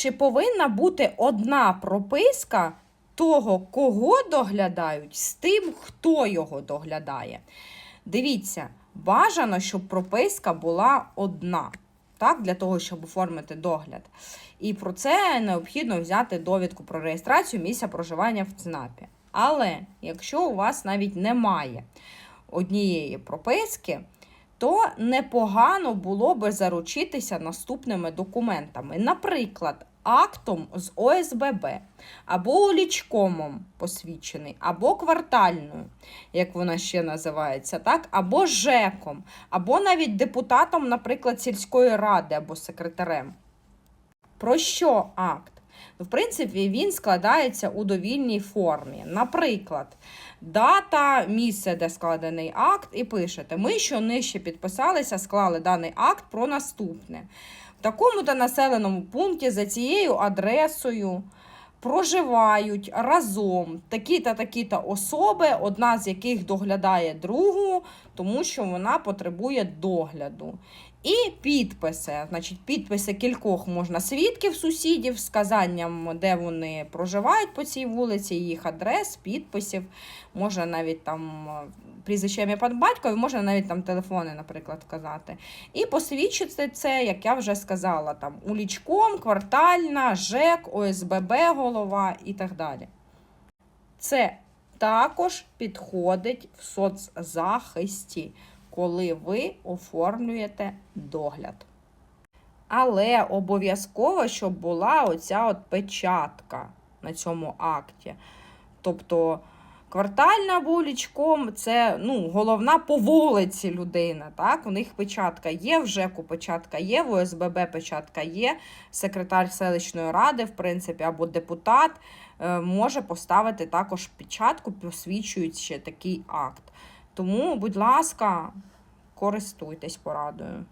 Чи повинна бути одна прописка того, кого доглядають, з тим, хто його доглядає? Дивіться, бажано, щоб прописка була одна. Так, для того, щоб оформити догляд. І про це необхідно взяти довідку про реєстрацію місця проживання в ЦНАПі. Але якщо у вас навіть немає однієї прописки, то непогано було би заручитися наступними документами. Наприклад, актом з ОСББ, або олічкомом посвідчений, або квартальною, як вона ще називається, так? або ЖЕКом, або навіть депутатом, наприклад, сільської ради або секретарем. Про що акт? В принципі, він складається у довільній формі. Наприклад, дата, місце, де складений акт, і пишете: ми, що нижче підписалися, склали даний акт про наступне. В такому-то населеному пункті за цією адресою проживають разом такі-та такі-та особи, одна з яких доглядає другу, тому що вона потребує догляду. І підписи. Значить, підписи кількох можна свідків, сусідів з сказанням, де вони проживають по цій вулиці, їх адрес, підписів, можна навіть там е, прізвище батькові, можна навіть там телефони, наприклад, вказати. І посвідчити це, як я вже сказала, там улічком, квартальна, ЖЕК, ОСББ голова і так далі. Це також підходить в соцзахисті, коли ви оформлюєте догляд. Але обов'язково, щоб була оця от печатка на цьому акті. Тобто квартальна або це ну, головна по вулиці людина. Так? У них печатка є, в ЖЕКу печатка є, в ОСББ печатка є, секретар селищної ради, в принципі, або депутат е, може поставити також печатку, посвідчуючи такий акт. Тому, будь ласка, користуйтесь порадою.